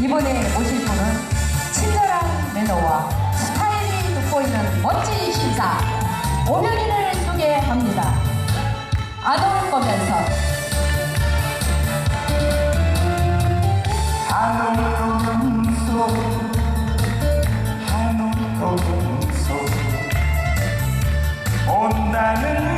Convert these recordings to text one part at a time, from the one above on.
이번에 오실 분은 친절한 매너와 스타일이 돋보이는 멋진 신사 오명인을 소개합니다. 아동을 보면서 한옥동서 한옥동서 온다는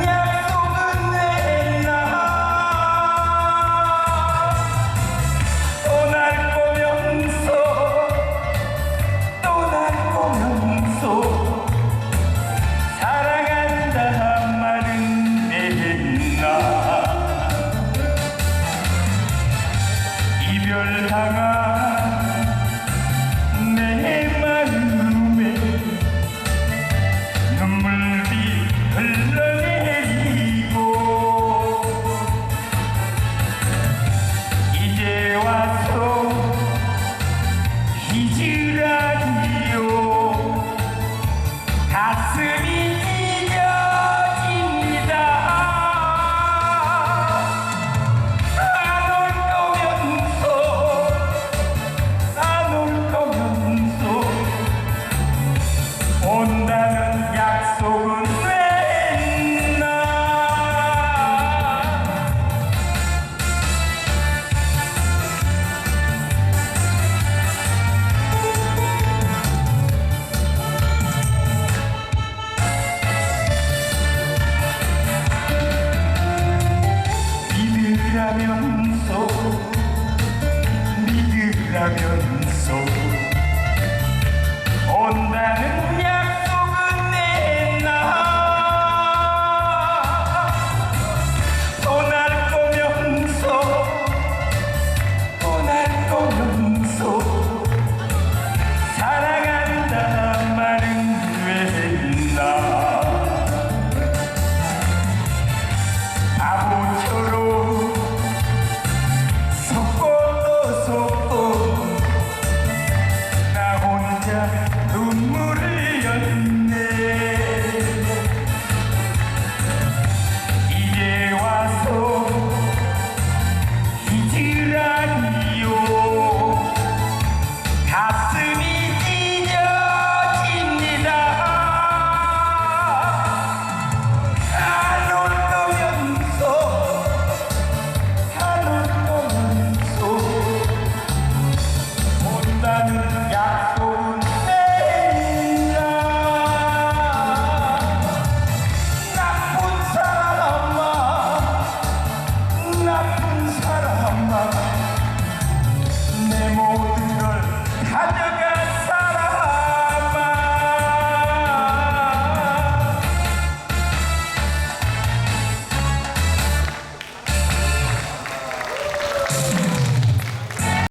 가슴 믿으라면서 믿으라면 가슴이